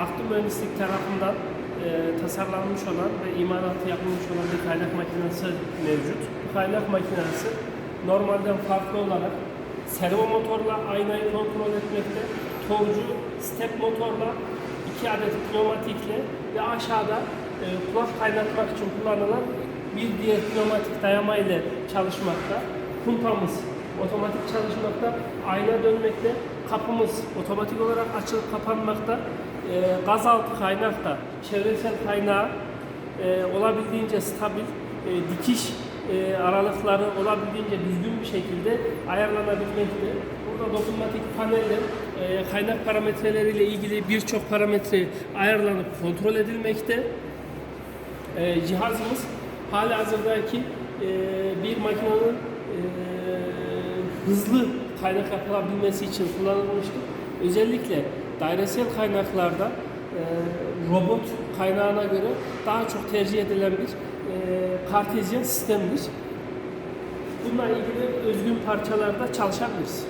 Aklı Mühendislik tarafından e, tasarlanmış olan ve imalatı yapılmış olan bir kaynak makinesi mevcut. Bu kaynak makinesi normalden farklı olarak servo motorla aynayı kontrol etmekte, torcu step motorla, iki adet pneumatikle ve aşağıda e, kulak kaynatmak için kullanılan bir diğer pneumatik dayama ile çalışmakta. Pumpamız otomatik çalışmakta, ayna dönmekte, kapımız otomatik olarak açılıp kapanmakta, e, gaz altı kaynak da çevresel kaynağı e, olabildiğince stabil, e, dikiş e, aralıkları olabildiğince düzgün bir şekilde ayarlanabilmekte. Burada dokunmatik panelle e, kaynak parametreleriyle ilgili birçok parametre ayarlanıp kontrol edilmekte. E, cihazımız hali hazırdaki e, bir makinenin e, hızlı kaynak yapılabilmesi için kullanılmıştır. Özellikle dairesel kaynaklarda e, robot kaynağına göre daha çok tercih edilen bir e, kartezyen sistemdir. Bununla ilgili özgün parçalarda çalışabiliriz.